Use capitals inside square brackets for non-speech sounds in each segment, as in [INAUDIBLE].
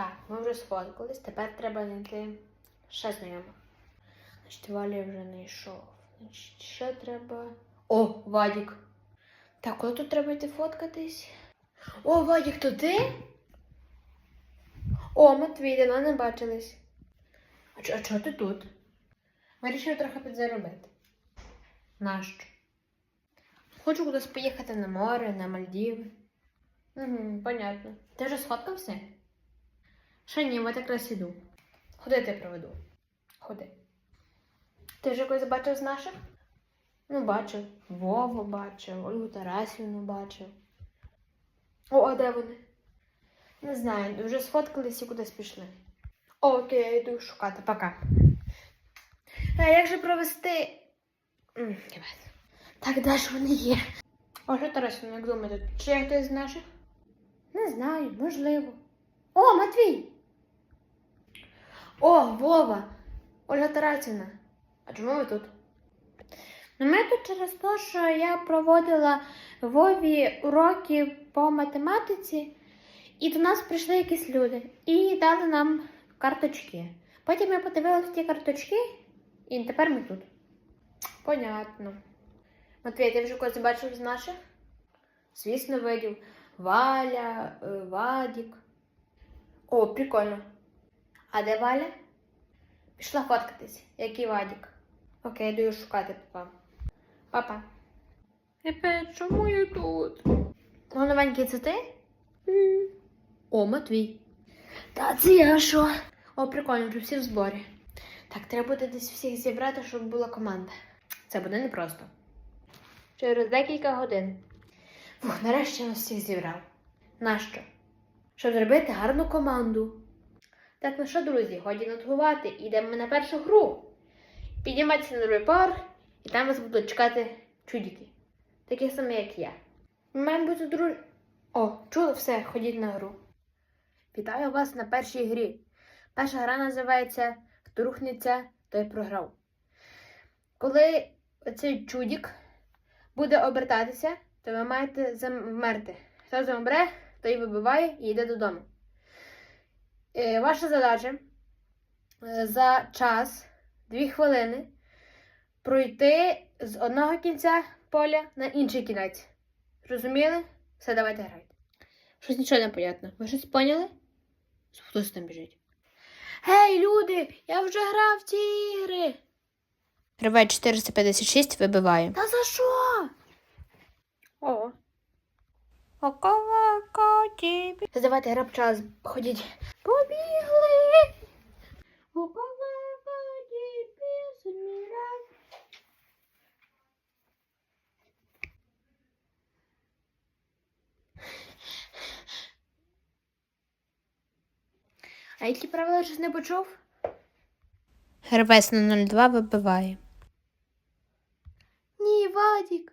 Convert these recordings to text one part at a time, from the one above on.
Так, ми вже сфоткались, тепер треба знайти ще знайомих. Значить, Валя вже не йшов. Значить, ще треба. О, Вадік. Так, коли тут треба йти фоткатись? О, Вадік, то ти? О, Матвій, давно не бачились. А, чо- а чого ти тут? Вирішив трохи підзаробити. Нащо? Хочу кудись поїхати на море, на Мальдіви. Угу, понятно. Ти вже сфоткався? Ще ні, от якраз іду. Ходи я тебе проведу. Ходи. Ти вже когось бачив з наших? Ну, бачив. Вову бачив, Ольгу Тарасівну бачив. О, а де вони? Не знаю, вже сфоткались і кудись пішли. О, окей, я йду шукати, пока. А як же провести? Так, де ж вони є? Ольга Тарасівна, як думаєте, чи є хтось з наших? Не знаю, можливо. О, Матвій! О, Вова! Ольга Тарасівна. А чому ви тут? Ну, ми тут через те, що я проводила Вові уроки по математиці, і до нас прийшли якісь люди і дали нам карточки. Потім я подивилася ті карточки, і тепер ми тут. Понятно. Матвій, ти вже когось бачив з наших? Звісно, видів. Валя, е, Вадік. О, прикольно. А де Валя? Пішла фоткатись, як і Вадік. Окей, йду шукати, папа. Папа. Епе, чому я тут? О, новенький, це ти? О, Матвій. Та це я що? О, прикольно, вже всі в зборі. Так, треба буде десь всіх зібрати, щоб була команда. Це буде непросто. Через декілька годин. Фух, нарешті нас всіх зібрав. Нащо? Щоб зробити гарну команду. Так, ну що, друзі, годі нотувати, йдемо на першу гру. Піднімайтеся на другий поверх, і там вас будуть чекати чудики. Такі самі, як я. Маємо бути друж... О, чули все, ходіть на гру. Вітаю вас на першій грі. Перша гра називається Хто рухнеться, той програв. Коли цей чудік буде обертатися, то ви маєте замерти. Хто замре, той вибиває і йде додому. Е, Ваша задача е, за час, дві хвилини, пройти з одного кінця поля на інший кінець. Розуміли? Все, давайте грайте. Щось нічого не понятно. Ви щось поняли? Хтось там біжить. Гей, люди! Я вже грав в ці ігри. Реве 456 вибиває. Та за що? О. Около коті. Давайте граб час. Ходіть. А які правила щось не почув? Гервес на 02 вибиває. Ні, Вадік.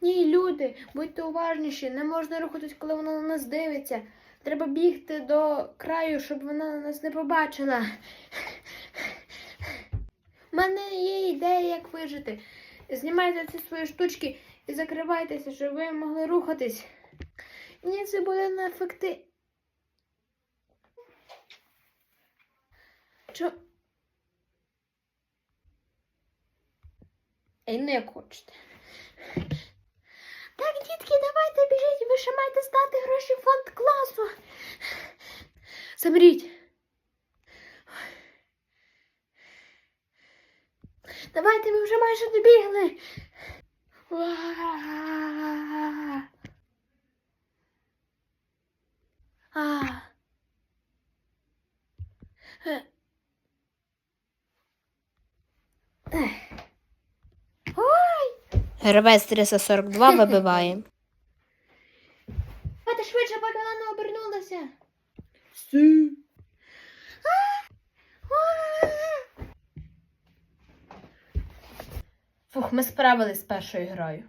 Ні, люди, будьте уважніші, не можна рухатись, коли вона на нас дивиться. Треба бігти до краю, щоб вона нас не побачила. У мене є ідея, як вижити. Знімайте ці свої штучки і закривайтеся, щоб ви могли рухатись. Ні, це буде неефективно. Чо? Ну як хочете. Так, дітки, давайте біжіть, ви ще маєте здати гроші в фонд класу. Замріть. Давайте, ви вже майже добігли. Гравець 342 [LAUGHS] вибиває. Давайте швидше, поки вона не обернулася. Сі. Фух, ми справились з першою грою.